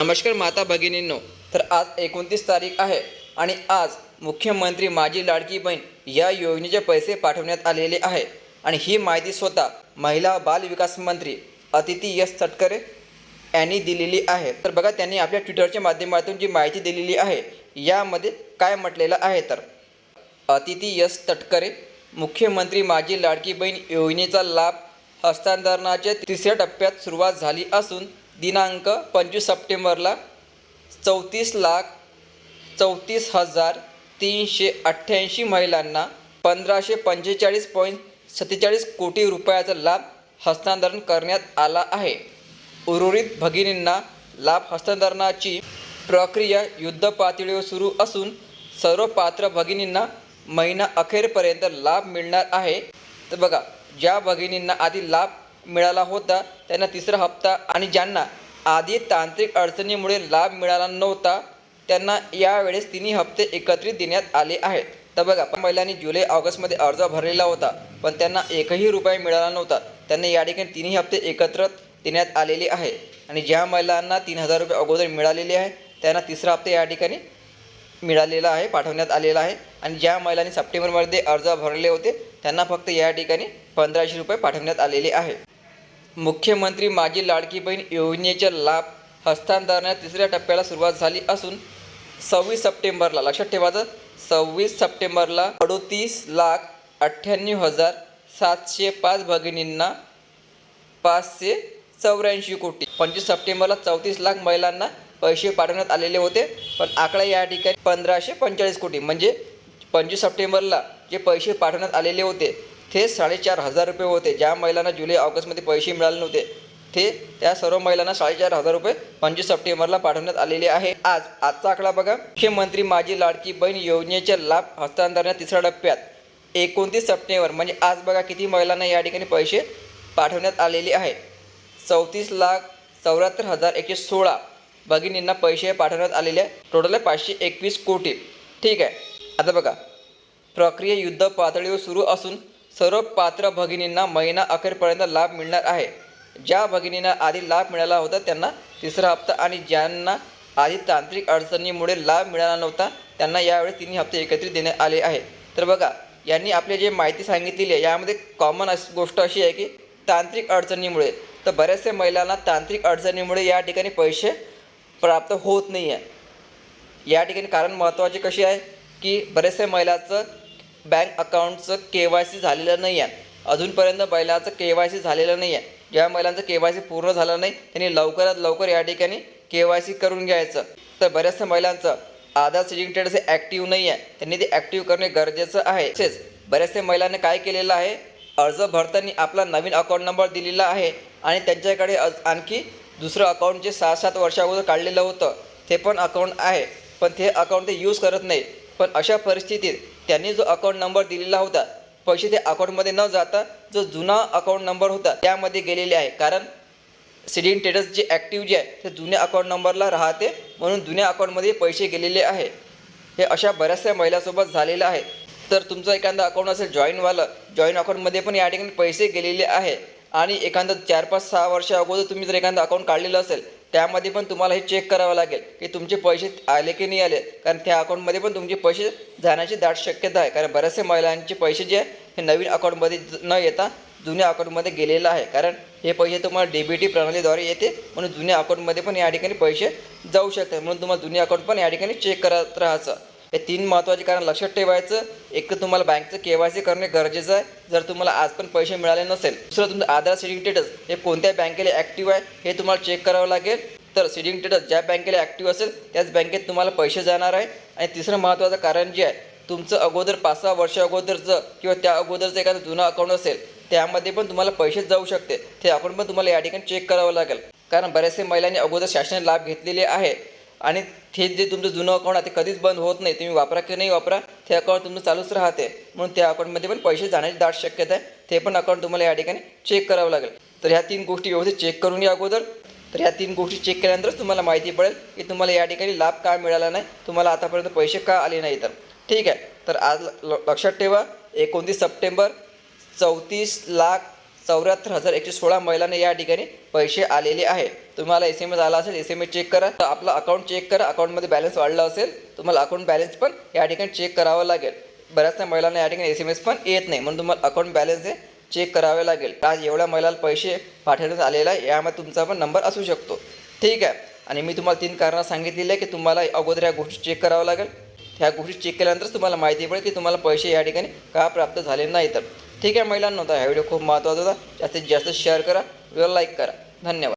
नमस्कार माता भगिनींनो. तर आज एकोणतीस तारीख आहे आणि आज मुख्यमंत्री माझी लाडकी बहीण या योजनेचे पैसे पाठवण्यात आलेले आहे. आणि ही माहिती स्वतः महिला बाल विकास मंत्री अतिथी यश तटकरे यांनी दिलेली आहे. तर बघा त्यांनी आपल्या ट्विटरच्या माध्यमातून जी माहिती दिलेली आहे यामध्ये काय म्हटलेलं आहे तर अतिथी यश तटकरे मुख्यमंत्री माझी लाडकी बहीण योजनेचा लाभ हस्तांतरणाच्या तिसऱ्या टप्प्यात सुरुवात झाली असून दिनांक पंचवीस सप्टेंबरला चौतीस लाख चौतीस हजार तीनशे अठ्ठ्याऐंशी महिलांना पंधराशे पंचेचाळीस पॉईंट सत्तेचाळीस कोटी रुपयाचा लाभ हस्तांतरण करण्यात आला आहे. उर्वरित भगिनींना लाभ हस्तांतरणाची प्रक्रिया युद्धपातळीवर सुरू असून सर्व पात्र भगिनींना महिना अखेरपर्यंत लाभ मिळणार आहे. तर बघा ज्या भगिनींना आधी लाभ मिळाला होता त्यांना तिसरा हप्ता आणि ज्यांना आधी तांत्रिक अडचणीमुळे लाभ मिळाला नव्हता त्यांना यावेळेस तिन्ही हप्ते एकत्रित देण्यात आले आहेत. तर बघा महिलांनी जुलै ऑगस्टमध्ये अर्ज भरलेला होता पण त्यांना एकही रुपये मिळाला नव्हता. त्यांना या ठिकाणी तिन्ही हप्ते एकत्र देण्यात आलेले आहे आणि ज्या महिलांना तीन हजार रुपये अगोदर मिळालेले आहे त्यांना तिसरा हप्ता या ठिकाणी मिळालेला आहे पाठवण्यात आलेला आहे. आणि ज्या महिलांनी सप्टेंबरमध्ये अर्ज भरले होते त्यांना फक्त या ठिकाणी पंधराशे रुपये पाठवण्यात आलेले आहे मुख्यमंत्री माझी लाडकी बहीण योजनेच्या लाभ हस्तांतरणात तिसऱ्या टप्प्याला सुरुवात झाली असून सव्वीस सप्टेंबरला लक्षात ठेवायचं सव्वीस सप्टेंबरला अडोतीस लाख अठ्ठ्याण्णव हजार सातशे पाच भगिनींना पाचशे चौऱ्याऐंशी कोटी. पंचवीस सप्टेंबरला चौतीस लाख महिलांना पैसे पाठवण्यात आलेले होते पण आकडा या ठिकाणी पंधराशे पंचेचाळीस कोटी म्हणजे पंचवीस सप्टेंबरला जे पैसे पाठवण्यात आलेले होते ते साडेचार हजार रुपये होते. ज्या महिलांना जुलै ऑगस्टमध्ये पैसे मिळाले नव्हते ते त्या सर्व महिलांना साडेचार हजार रुपये पंचवीस सप्टेंबरला पाठवण्यात आलेले आहे. आज आजचा आकडा बघा. मुख्यमंत्री माझी लाडकी बहीण योजनेचे लाभ हस्तांतरणात तिसऱ्या टप्प्यात एकोणतीस सप्टेंबर म्हणजे आज बघा किती महिलांना या ठिकाणी पैसे पाठवण्यात आलेले आहे. चौतीस लाख चौऱ्याहत्तर हजार एकशे सोळा भगिनींना पैसे पाठवण्यात आलेले आहे. टोटल आहे पाचशे एकवीस कोटी. ठीक आहे. आता बघा. प्रक्रिया युद्ध पातळीवर सुरू असून सर्व पात्र भगिनींना महिना अखेरपर्यंत लाभ मिळणार आहे. ज्या भगिनींना आधी लाभ मिळाला होता त्यांना तिसरा हप्ता आणि ज्यांना आधी तांत्रिक अडचणीमुळे लाभ मिळाला नव्हता त्यांना यावेळी तिन्ही हप्ते एकत्रित देण्यात आले आहे तर बघा यांनी आपली जे माहिती सांगितलेली आहे यामध्ये कॉमन अशी गोष्ट अशी आहे की तांत्रिक अडचणीमुळे. तर बऱ्याचशा महिलांना तांत्रिक अडचणीमुळे या ठिकाणी पैसे प्राप्त होत नाही आहे या ठिकाणी कारण महत्त्वाचे कसे आहे की बऱ्याचशा महिलाचं बँक अकाउंटचं के वाय सी झालेलं नाही आहे अजूनपर्यंत बैलाचं के वाय सी झालेलं नाही आहे ज्या महिलांचं के वाय सी पूर्ण झालं नाही त्यांनी लवकरात लवकर या ठिकाणी के वाय सी करून घ्यायचं. तर बऱ्याचशा महिलांचं आधार सेडिंग असे हे ॲक्टिव्ह नाही आहे त्यांनी ते ॲक्टिव्ह करणे गरजेचं आहे. तसेच बऱ्याचशा महिलांनी काय केलेलं आहे? अर्ज भरताना आपला नवीन अकाउंट नंबर दिलेला आहे आणि त्यांच्याकडे अज- आणखी दुसरं अकाउंट जे सहा सात वर्षाअगोदर काढलेलं होतं ते पण अकाउंट आहे. पण ते अकाउंट ते यूज करत नाही. पण अशा परिस्थितीत त्यांनी जो अकाउंट नंबर दिलेला होता पैसे ते अकाउंटमध्ये न जाता जो जुना अकाउंट नंबर होता त्यामध्ये गेलेले आहे. कारण सिडिंग ट्रेडर्स जे ॲक्टिव्ह जे आहे ते जुन्या अकाउंट नंबरला राहते म्हणून जुन्या अकाउंटमध्ये पैसे गेलेले आहे. हे अशा बऱ्याचशा महिलासोबत झालेलं आहे. तर तुमचं एखादं अकाउंट असेल जॉईनवालं जॉईन अकाउंटमध्ये पण या ठिकाणी पैसे गेलेले आहे. आणि एखादं चार पाच सहा वर्षा अगोदर तुम्ही जर एखादं अकाउंट काढलेलं असेल त्यामध्ये पण तुम्हाला हे चेक करावं लागेल की तुमचे पैसे आले की नाही आले. कारण त्या अकाउंटमध्ये पण तुमचे पैसे जाण्याची दाट शक्यता आहे. कारण बऱ्याचशा महिलांचे पैसे जे आहे हे नवीन अकाउंटमध्ये ज- न येता जुन्या अकाउंटमध्ये गेलेलं आहे. कारण हे पैसे तुम्हाला डी बी टी प्रणालीद्वारे येते. म्हणून जुन्या अकाउंटमध्ये पण या ठिकाणी पैसे जाऊ शकतात. म्हणून तुम्हाला जुने अकाउंट पण या ठिकाणी चेक करत राहायचं. हे तीन महत्त्वाचे कारण लक्षात ठेवायचं एक तर तुम्हाला बँकचं के वाय सी करणे गरजेचं आहे. जर तुम्हाला आज पण पैसे मिळाले नसेल दुसरं तुमचं आधार सेडिंग स्टेटस हे कोणत्या बँकेला ॲक्टिव्ह आहे हे तुम्हाला चेक करावं लागेल. तर सेडिंग स्टेटस ज्या बँकेला ॲक्टिव्ह असेल त्याच बँकेत तुम्हाला पैसे जाणार आहे. आणि तिसरं महत्त्वाचं कारण जे आहे तुमचं अगोदर पाच सहा वर्ष अगोदरचं किंवा त्या अगोदरचं एखादं जुनं अकाउंट असेल त्यामध्ये पण तुम्हाला पैसे जाऊ शकते. ते अकाउंट पण तुम्हाला या ठिकाणी चेक करावं लागेल. कारण बऱ्याचशा महिलांनी अगोदर शासनाने लाभ घेतलेले आहे. आणि ते जे तुमचं जुनं अकाउंट आहे ते कधीच बंद होत नाही. तुम्ही वापरा की नाही वापरा ते अकाउंट तुमचं चालूच राहते. म्हणून त्या अकाउंटमध्ये पण पैसे जाण्याची दाट शक्यता आहे. ते पण अकाउंट तुम्हाला या ठिकाणी चेक करावं लागेल. तर ह्या तीन गोष्टी व्यवस्थित चेक करून घ्या अगोदर. तर ह्या तीन गोष्टी चेक केल्यानंतरच तुम्हाला माहिती पडेल की तुम्हाला या ठिकाणी लाभ का मिळाला नाही तुम्हाला आतापर्यंत पैसे का आले नाही तर ठीक आहे. तर आज ल- लक्षात ठेवा एकोणतीस सप्टेंबर चौतीस लाख चौऱ्याहत्तर हजार एकशे सोळा महिलांना या ठिकाणी पैसे आलेले आहे. तुम्हाला एस एम एस आला असेल एस एम एस चेक करा. तर आपलं अकाउंट चेक करा. अकाउंटमध्ये बॅलन्स वाढला असेल तुम्हाला अकाउंट बॅलन्स पण या ठिकाणी चेक करावं लागेल. बऱ्याचशा महिलांना या ठिकाणी एस एम एस पण येत नाही म्हणून तुम्हाला अकाउंट बॅलन्स हे चेक करावे लागेल. आज एवढ्या महिलाला पैसे पाठवण्यात आलेला आहे यामध्ये तुमचा पण नंबर असू शकतो. ठीक आहे? आणि मी तुम्हाला तीन कारणं सांगितलेली आहे की तुम्हाला अगोदर या गोष्टी चेक करावं लागेल. ह्या गोष्टी चेक केल्यानंतरच तुम्हाला माहिती पडेल की तुम्हाला पैसे या ठिकाणी का प्राप्त झाले नाही तर ठीक आहे महिलांनो तर हा व्हिडिओ खूप महत्त्वाचा होता. जास्तीत जास्त शेअर करा व्हिडिओ लाईक करा. धन्यवाद.